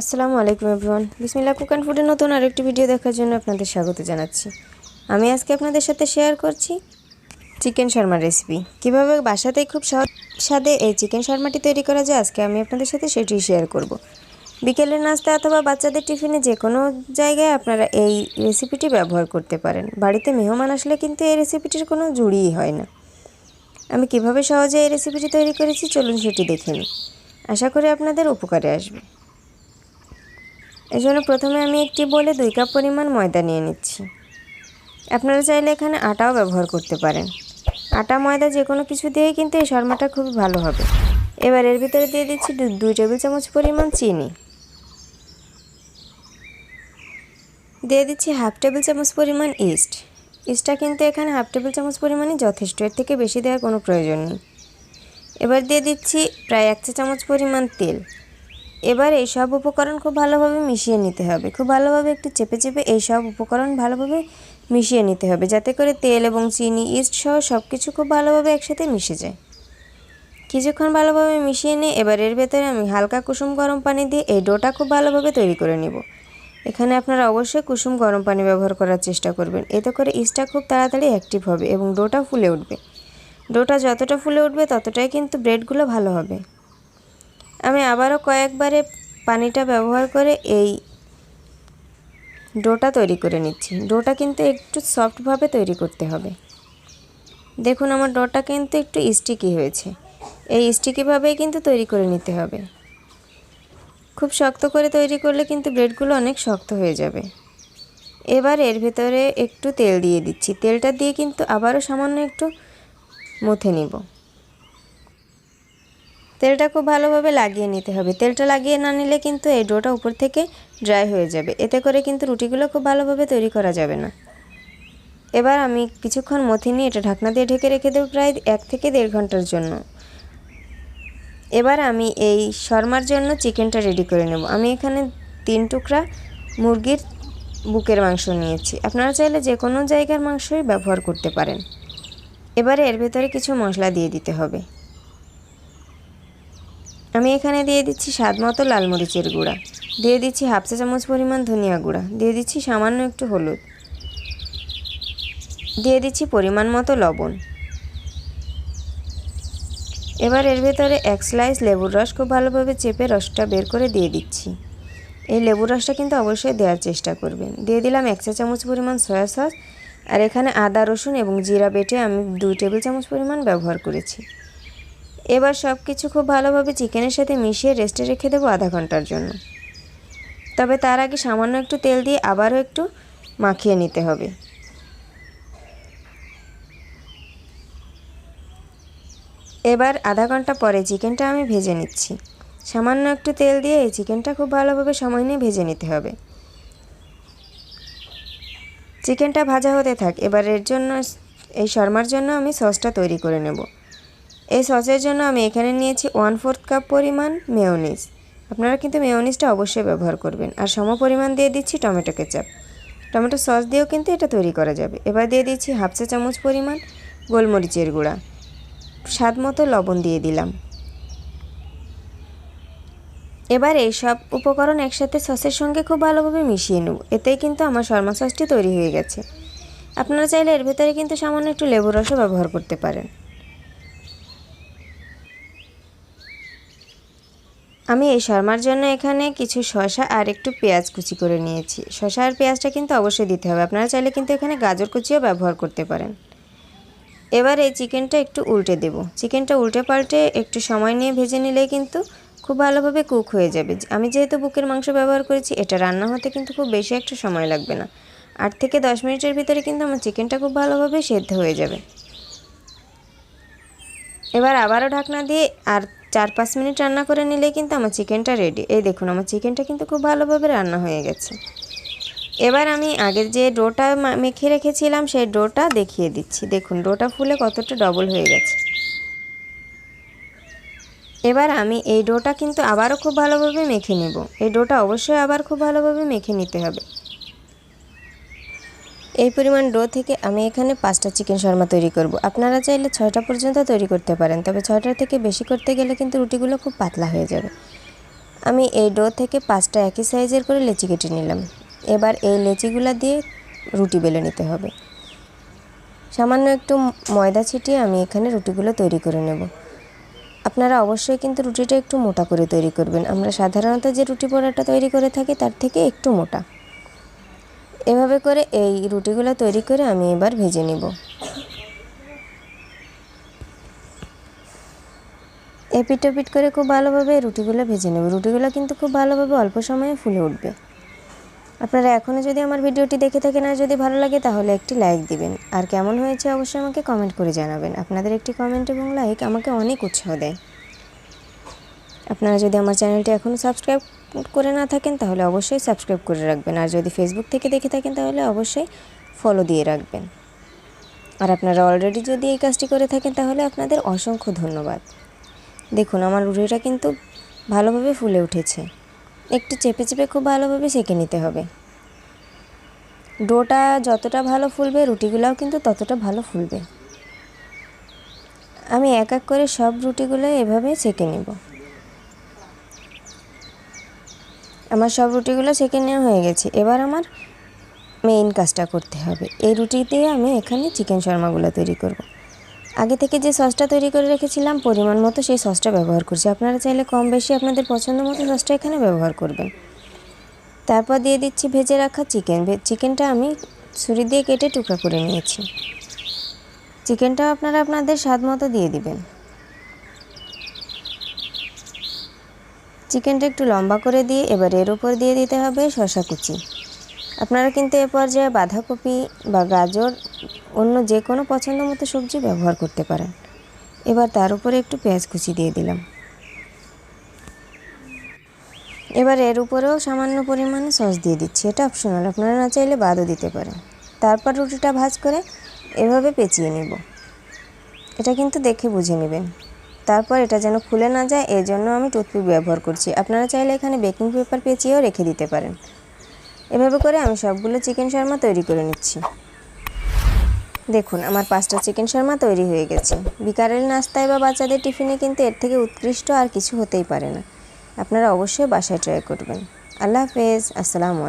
আসসালামু আলাইকুম, everyone. Bismillah cook and ফুডের নতুন আরেকটি ভিডিও দেখার জন্য আপনাদের স্বাগত জানাচ্ছি। আমি আজকে আপনাদের সাথে শেয়ার করছি চিকেন শর্মার রেসিপি। কীভাবে বাসাতেই খুব স্বাদে এই চিকেন শর্মাটি তৈরি করা যায়, আজকে আমি আপনাদের সাথে সেটি শেয়ার করব। বিকেলের নাস্তা অথবা বাচ্চাদের টিফিনে যে কোনো জায়গায় আপনারা এই রেসিপিটি ব্যবহার করতে পারেন। বাড়িতে মেহমান আসলে কিন্তু এই রেসিপিটির কোনো জুড়িই হয় না। আমি কীভাবে সহজে এই রেসিপিটি তৈরি করেছি, চলুন সেটি দেখে নিই। আশা করি আপনাদের উপকারে আসবে। জন্য প্রথমে আমি একটি বলে দুই কাপ পরিমাণ ময়দা নিয়ে নিচ্ছি। আপনারা চাইলে এখানে আটাও ব্যবহার করতে পারেন। আটা, ময়দা যে কোনো কিছু দিয়েই কিন্তু এই শর্মাটা খুবই ভালো হবে। এবার এর ভিতরে দিয়ে দিচ্ছি দুই টেবিল চামচ পরিমাণ চিনি। দিয়ে দিচ্ছি হাফ টেবিল চামচ পরিমাণ ইস্ট। ইস্টটা কিন্তু এখানে হাফ টেবিল চামচ পরিমাণই যথেষ্ট। এর থেকে বেশি দেওয়ার কোনো প্রয়োজন নেই। এবার দিয়ে দিচ্ছি প্রায় এক চা চামচ পরিমাণ তেল। এবার এই সব উপকরণ খুব ভালোভাবে মিশিয়ে নিতে হবে। খুব ভালোভাবে একটু চেপে চেপে এই সব উপকরণ ভালোভাবে মিশিয়ে নিতে হবে যাতে করে তেল এবং চিনি, ইস্ট সহ সব কিছু খুব ভালোভাবে একসাথে মিশে যায়। কিছুক্ষণ ভালোভাবে মিশিয়ে নিয়ে এবার এর ভেতরে আমি হালকা কুসুম গরম পানি দিয়ে এই ডোটা খুব ভালোভাবে তৈরি করে নেব। এখানে আপনারা অবশ্যই কুসুম গরম পানি ব্যবহার করার চেষ্টা করবেন। এতে করে ইস্টটা খুব তাড়াতাড়ি অ্যাক্টিভ হবে এবং ডোটা ফুলে উঠবে। ডোটা যতটা ফুলে উঠবে ততটাই কিন্তু ব্রেডগুলো ভালো হবে। আমি আবারও কয়েকবারে পানিটা ব্যবহার করে এই ডোটা তৈরি করে নিচ্ছি। ডোটা কিন্তু একটু সফটভাবে তৈরি করতে হবে। দেখুন, আমার ডোটা কিন্তু একটু স্টিকি হয়েছে। এই স্টিকিভাবেই কিন্তু তৈরি করে নিতে হবে। খুব শক্ত করে তৈরি করলে কিন্তু ব্রেডগুলো অনেক শক্ত হয়ে যাবে। এবার এর ভেতরে একটু তেল দিয়ে দিচ্ছি। তেলটা দিয়ে কিন্তু আবারও সামান্য একটু মুথে নিব। তেলটা খুব ভালোভাবে লাগিয়ে নিতে হবে। তেলটা লাগিয়ে না নিলে কিন্তু এই ডোটা উপর থেকে ড্রাই হয়ে যাবে। এতে করে কিন্তু রুটিগুলো খুব ভালোভাবে তৈরি করা যাবে না। এবার আমি কিছুক্ষণ মথি নিয়ে এটা ঢাকনা দিয়ে ঢেকে রেখে দেবো প্রায় এক থেকে দেড় ঘণ্টার জন্য। এবার আমি এই শর্মার জন্য চিকেনটা রেডি করে নেব। আমি এখানে তিন টুকরা মুরগির বুকের মাংস নিয়েছি। আপনারা চাইলে যে কোনো জায়গার মাংসই ব্যবহার করতে পারেন। এবারে এর ভেতরে কিছু মশলা দিয়ে দিতে হবে। আমি এখানে দিয়ে দিচ্ছি স্বাদ মতো লাল মরিচের গুঁড়া। দিয়ে দিচ্ছি হাফ চা চামচ পরিমাণ ধনিয়া গুঁড়া। দিয়ে দিচ্ছি সামান্য একটু হলুদ। দিয়ে দিচ্ছি পরিমাণ মতো লবণ। এবার এর ভেতরে এক স্লাইস লেবুর রস খুব ভালোভাবে চেপে রসটা বের করে দিয়ে দিচ্ছি। এই লেবুর রসটা কিন্তু অবশ্যই দেওয়ার চেষ্টা করবেন। দিয়ে দিলাম এক চা চামচ পরিমাণ সয়া সস আর এখানে আদা, রসুন এবং জিরা বেটে আমি দুই টেবিল চামচ পরিমাণ ব্যবহার করেছি। এবার সব কিছু খুব ভালোভাবে চিকেনের সাথে মিশিয়ে রেস্টে রেখে দেবো আধা ঘণ্টার জন্য। তবে তার আগে সামান্য একটু তেল দিয়ে আবারও একটু মাখিয়ে নিতে হবে। এবার আধা ঘণ্টা পরে চিকেনটা আমি ভেজে নিচ্ছি। সামান্য একটু তেল দিয়ে এই চিকেনটা খুব ভালোভাবে সময় নিয়ে ভেজে নিতে হবে। চিকেনটা ভাজা হতে থাক, এবার এর জন্য, এই শর্মার জন্য আমি সসটা তৈরি করে নেব। এই সসের জন্য আমি এখানে নিয়েছি ওয়ান ফোর্থ কাপ পরিমাণ মেয়োনিজ আপনারা কিন্তু মেয়োনিজটা অবশ্যই ব্যবহার করবেন। আর সম পরিমাণ দিয়ে দিচ্ছি টমেটো কেচাপ। টমেটো সস দিয়েও কিন্তু এটা তৈরি করা যাবে। এবার দিয়ে দিচ্ছি হাফ চা চামচ পরিমাণ গোলমরিচের গুঁড়া। স্বাদ মতো লবণ দিয়ে দিলাম। এবার এই সব উপকরণ একসাথে সসের সঙ্গে খুব ভালোভাবে মিশিয়ে নেব। এতেই কিন্তু আমার শর্মা সসটি তৈরি হয়ে গেছে। আপনারা চাইলে এর ভেতরে কিন্তু সামান্য একটু লেবুর রসও ব্যবহার করতে পারেন। আমি এই শর্মার জন্য এখানে কিছু শসা আর একটু পেঁয়াজ কুচি করে নিয়েছি। শসা আর পেঁয়াজটা কিন্তু অবশ্যই দিতে হবে। আপনারা চাইলে কিন্তু এখানে গাজর কুচিও ব্যবহার করতে পারেন। এবার এই চিকেনটা একটু উল্টে দেব। চিকেনটা উল্টে পাল্টে একটু সময় নিয়ে ভেজে নিলেই কিন্তু খুব ভালোভাবে কুক হয়ে যাবে। আমি যেহেতু বুকের মাংস ব্যবহার করেছি, এটা রান্না হতে কিন্তু খুব বেশি একটা সময় লাগবে না। আট থেকে দশ মিনিটের ভিতরে কিন্তু আমার চিকেনটা খুব ভালোভাবে সেদ্ধ হয়ে যাবে। এবার আবারও ঢাকনা দিয়ে আর চার পাঁচ মিনিট রান্না করে নিলে কিন্তু আমার চিকেনটা রেডি এই দেখুন, আমার চিকেনটা কিন্তু খুব ভালোভাবে রান্না হয়ে গেছে। এবার আমি আগের যে ডোটা মেখে রেখেছিলাম, সেই ডোটা দেখিয়ে দিচ্ছি। দেখুন, ডোটা ফুলে কতটা ডবল হয়ে গেছে। এবার আমি এই ডোটা কিন্তু আবারও খুব ভালোভাবে মেখে নেব। এই ডোটা অবশ্যই আবার খুব ভালোভাবে মেখে নিতে হবে। এই পরিমাণ ডো থেকে আমি এখানে পাঁচটা চিকেন শর্মা তৈরি করব। আপনারা চাইলে ছয়টা পর্যন্ত তৈরি করতে পারেন, তবে ছয়টার থেকে বেশি করতে গেলে কিন্তু রুটিগুলো খুব পাতলা হয়ে যাবে। আমি এই ডো থেকে পাঁচটা একই সাইজের করে লেচি কেটে নিলাম। এবার এই লেচিগুলা দিয়ে রুটি বেলে নিতে হবে। সামান্য একটু ময়দা ছিটিয়ে আমি এখানে রুটিগুলো তৈরি করে নেব। আপনারা অবশ্যই কিন্তু রুটিটা একটু মোটা করে তৈরি করবেন। আমরা সাধারণত যে রুটি পরোটা তৈরি করে থাকি, তার থেকে একটু মোটা। এভাবে করে এই রুটিগুলো তৈরি করে আমি এবার ভেজে নিব। এপিট ওপিট করে খুব ভালোভাবে রুটিগুলো ভেজে নেব। রুটিগুলো কিন্তু খুব ভালোভাবে অল্প সময়ে ফুলে উঠবে। আপনারা এখনও যদি আমার ভিডিওটি দেখে থাকেন আর যদি ভালো লাগে, তাহলে একটি লাইক দিবেন। আর কেমন হয়েছে অবশ্যই আমাকে কমেন্ট করে জানাবেন। আপনাদের একটি কমেন্ট এবং লাইক আমাকে অনেক উৎসাহ দেয়। আপনারা যদি আমার চ্যানেলটি এখনও সাবস্ক্রাইব করে না থাকেন, তাহলে অবশ্যই সাবস্ক্রাইব করে রাখবেন। আর যদি ফেসবুক থেকে দেখে থাকেন, তাহলে অবশ্যই ফলো দিয়ে রাখবেন। আর আপনারা অলরেডি যদি এই কাজটি করে থাকেন, তাহলে আপনাদের অসংখ্য ধন্যবাদ। দেখুন, আমার রুটিটা কিন্তু ভালোভাবে ফুলে উঠেছে। একটু চেপে চেপে খুব ভালোভাবে সেঁকে নিতে হবে। ডোটা যতটা ভালো ফুলবে, রুটিগুলোও কিন্তু ততটা ভালো ফুলবে। আমি এক এক করে সব রুটিগুলো এভাবে সেঁকে নেব। আমার সব রুটিগুলো সেঁকে নেওয়া হয়ে গেছে। এবার আমার মেইন কাজটা করতে হবে। এই রুটি দিয়ে আমি এখানে চিকেন শর্মাগুলো তৈরি করব। আগে থেকে যে সসটা তৈরি করে রেখেছিলাম, পরিমাণ মতো সেই সসটা ব্যবহার করছি। আপনারা চাইলে কম বেশি আপনাদের পছন্দ মতো সসটা এখানে ব্যবহার করবেন। তারপর দিয়ে দিচ্ছি ভেজে রাখা চিকেন চিকেনটা আমি ছুরি দিয়ে কেটে টুকরা করে নিয়েছি। চিকেনটাও আপনারা আপনাদের স্বাদ মতো দিয়ে দিবেন। চিকেনটা একটু লম্বা করে দিয়ে এবার এর উপর দিয়ে দিতে হবে শশা কুচি। আপনারা কিন্তু এ পর্যায়ে বাঁধাকপি বা গাজর, অন্য যে কোনো পছন্দ মতো সবজি ব্যবহার করতে পারেন। এবার তার উপরে একটু পেঁয়াজ কুচি দিয়ে দিলাম। এবার এর উপরেও সামান্য পরিমাণে সস দিয়ে দিচ্ছি। এটা অপশনাল আপনারা না চাইলে বাদও দিতে পারেন। তারপর রুটিটা ভাজ করে এভাবে পেঁচিয়ে নেব। এটা কিন্তু দেখে বুঝে নেবেন। তারপর এটা যেন খুলে না যায় এই জন্য আমি টুথপিক ব্যবহার করছি। আপনারা চাইলে এখানে বেকিং পেপার পেঁচিয়েও রেখে দিতে পারেন। এভাবে করে আমি সবগুলো চিকেন শর্মা তৈরি করে নিচ্ছি। দেখুন, আমার পাঁচটা চিকেন শর্মা তৈরি হয়ে গেছে। বিকালের নাস্তায় বা বাচ্চাদের টিফিনে কিন্তু এর থেকে উৎকৃষ্ট আর কিছু হতেই পারে না। আপনারা অবশ্যই বাসায় ট্রাই করবেন। আল্লাহ হাফেজ, আসসালামু আলাইকুম।